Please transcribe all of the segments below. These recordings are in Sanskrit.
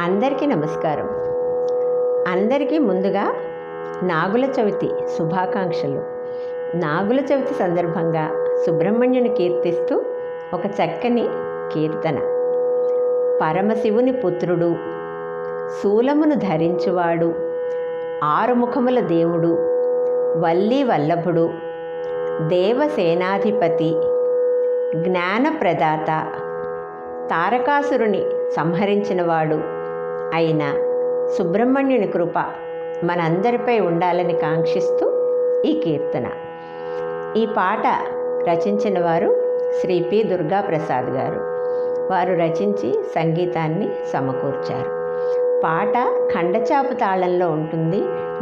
అందరికీ నమస్కారం. అందరికీ ముందుగా నాగుల చవితి శుభాకాంక్షలు. నాగుల చవితి సందర్భంగా సుబ్రహ్మణ్యుని కీర్తిస్తూ ఒక చక్కని కీర్తన. పరమశివుని పుత్రుడు శూలమును ధరించువాడు ఆరుముఖముల దేవుడు వల్లి వల్లభుడు దేవసేనాధిపతి జ్ఞానప్రదాత తారకాసురుని సంహరించినవాడు. అయిన సుబ్రహ్మణ్యుని కృప మనందరిపై ఉండాలని కాంక్షిస్తూ ఈ కీర్తన. ఈ పాట రచించిన వారు శ్రీ పి. దుర్గాప్రసాద్ గారు. వారు రచించి సంగీతాన్ని సమకూర్చారు. పాట ఖండచాపు తాళంలో ఉంటుంది.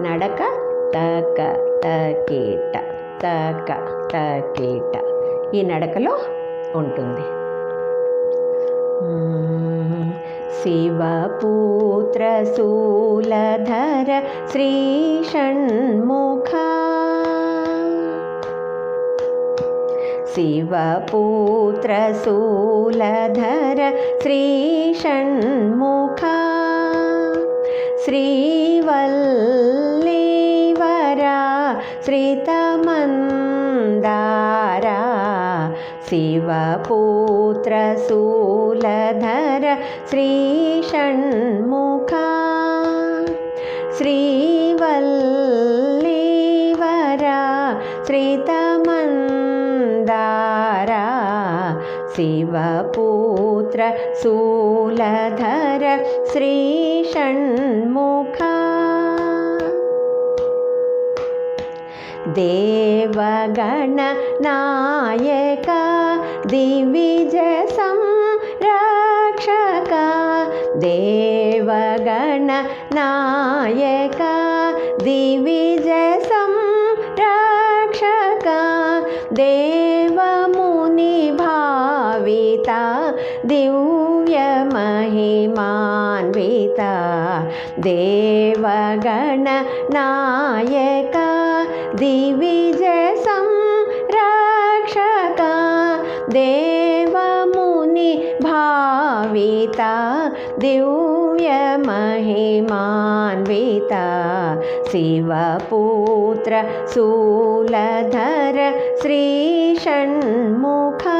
నడక తక తకేట తక తకేట ఈ నడకలో ఉంటుంది. शिवपुत्रशूलधर श्रीषण्मुखा। शिवपुत्रशूलधर श्रीषण्मुखा। श्रीवल्लीवरा श्रीता पुत्र शूलधर श्रीषण्मुख। श्रीवल्लीवरा श्रितमन्दारा शिवपुत्र शूलधर श्रीषण्मुख। देवगणनायक दिवि जयसं रक्षका देवगणनायक दिवी जयसं रक्षका दिव्यमहिमान्विता देवगण नयक दिवि देवमुनि भाविता दिव्य महिमान्विता शिवपुत्र शूलधर श्रीषण्मुखा।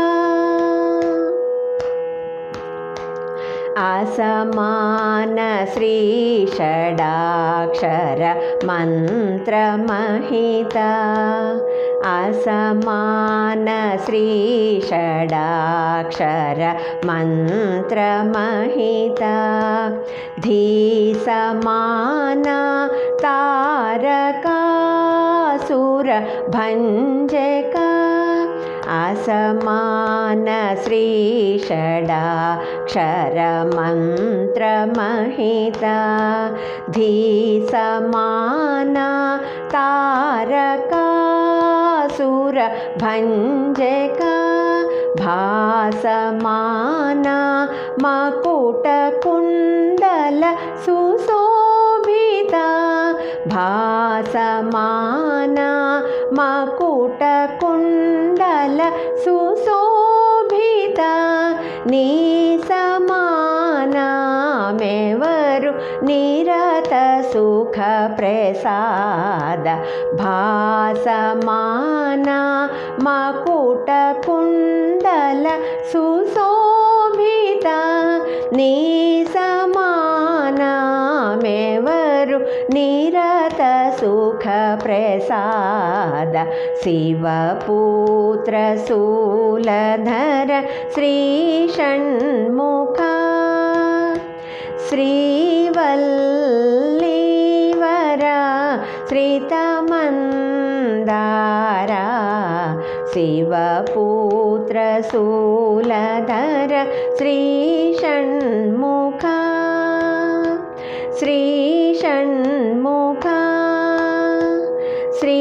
असमान श्रीषडाक्षर मन्त्रमहिता असमान श्रीषडाक्षर मन्त्रमहिता धीसमाना असमान श्रीषडाक्षरमन्त्रमहिता धीसमाना तारकासुरभञ्जका भासमाना मकुटकुण्डल सुशोभिता भासमाना मकुटकुण्डल सुशोभिता निसमानामेवरु निरत सुख प्रसाद भासमाना मकुटकुण्डल सुशोभिता निसमानामेवरु निरत सुख प्रसाद शिवपुत्र शूलधर श्रीषण्मुखा श्रीवल्लीवरा श्रितमन्दारा शिवपुत्रशूलधर श्रीषण्मुखा। श्रीषण्मुखा। श्री